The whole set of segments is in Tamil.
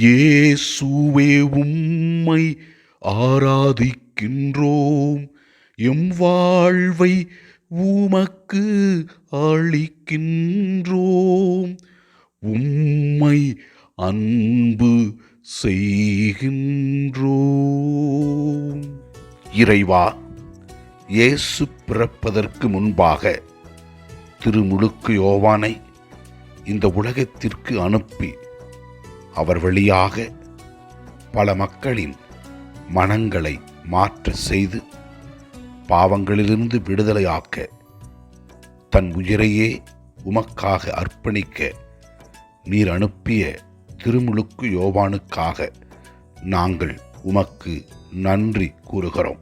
இயேசுவே உம்மை ஆராதிக்கின்றோம். எம் வாழ்வை உமக்கு அளிக்கின்றோம். உம்மை அன்பு செய்கின்றோம். இறைவா இயேசு பிறப்பதற்கு முன்பாக திருமுழுக்கு யோவானை இந்த உலகத்திற்கு அனுப்பி அவர் வழியாக பல மக்களின் மனங்களை மாற்ற செய்து பாவங்களிலிருந்து விடுதலையாக்க தன் உயிரையே உமக்காக அர்ப்பணிக்க நீர் அனுப்பிய திருமுழுக்கு யோவானுக்காக நாங்கள் உமக்கு நன்றி கூறுகிறோம்.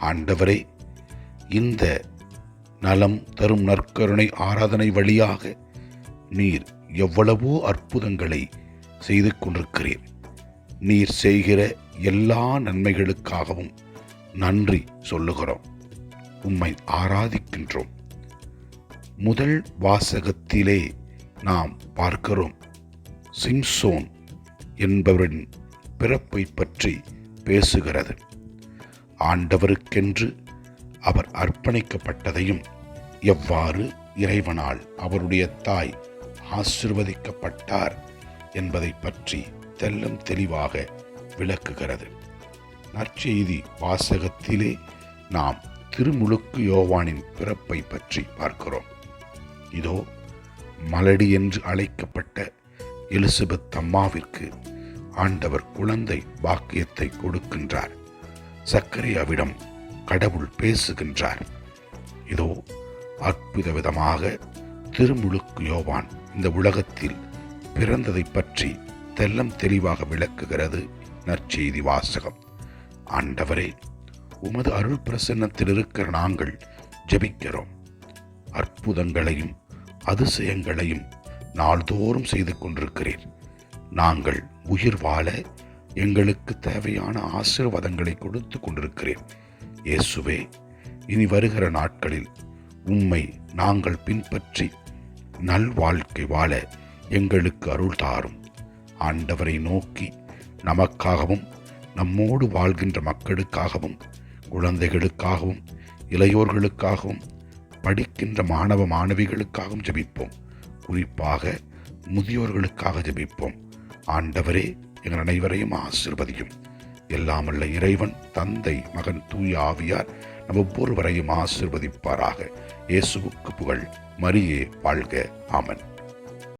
ஆண்டவரே இந்த நலம் தரும் நற்கருணை ஆராதனை வழியாக நீர் எவ்வளவோ அற்புதங்களை செய்து கொண்டிருக்கிறீர் நீர் செய்கிற எல்லா நன்மைகளுக்காகவும் நன்றி சொல்லுகிறோம். உம்மை ஆராதிக்கின்றோம். முதல் வாசகத்திலே நாம் பார்க்கிறோம். சிம்சோன் என்பவரின் பிறப்பை பற்றி பேசுகிறது. ஆண்டவருக்கென்று அவர் அர்ப்பணிக்கப்பட்டதையும் எவ்வாறு இறைவனால் அவருடைய தாய் ஆசிர்வதிக்கப்பட்டார் என்பதை பற்றி தெல்லம் தெளிவாக விளக்குகிறது. நற்செய்தி வாசகத்திலே நாம் திருமுழுக்கு யோவானின் பிறப்பை பற்றி பார்க்கிறோம். இதோ மலடி என்று அழைக்கப்பட்ட எலிசபெத் அம்மாவிற்கு ஆண்டவர் குழந்தை பாக்கியத்தை கொடுக்கின்றார். சக்கரையாவிடம் கடவுள் பேசுகின்றார். இதோ அற்புத விதமாக திருமுழுக்கு யோவான் இந்த உலகத்தில் பிறந்ததை பற்றி தெல்லம் தெளிவாக விளக்குகிறது நற்செய்தி வாசகம். ஆண்டவரே உமது அருள் பிரசன்னத்தில் இருக்கிற நாங்கள் ஜெபிக்கிறோம். அற்புதங்களையும் அதிசயங்களையும் நாள்தோறும் செய்து கொண்டிருக்கிறீர். நாங்கள் உயிர் வாழ எங்களுக்கு தேவையான ஆசீர்வாதங்களை கொடுத்து கொண்டிருக்கிறேன். இயேசுவே இனி வருகிற நாட்களில் உம்மை நாங்கள் பின்பற்றி நல்வாழ்க்கை வாழ எங்களுக்கு அருள் தாரும். ஆண்டவரை நோக்கி நமக்காகவும் நம்மோடு வாழ்கின்ற மக்களுக்காகவும் குழந்தைகளுக்காகவும் இளையோர்களுக்காகவும் படிக்கின்ற மாணவ மாணவிகளுக்காகவும் ஜெபிப்போம். குறிப்பாக முதியோர்களுக்காக ஜெபிப்போம். ஆண்டவரே எங்கள் அனைவரையும் ஆசிர்வதியும். எல்லாமல்ல இறைவன் தந்தை மகன் தூய ஆவியார் நம் ஒவ்வொருவரையும் ஆசிர்வதிப்பாராக. இயேசுவுக்கு புகழ். மரியே வாழ்க. ஆமன்.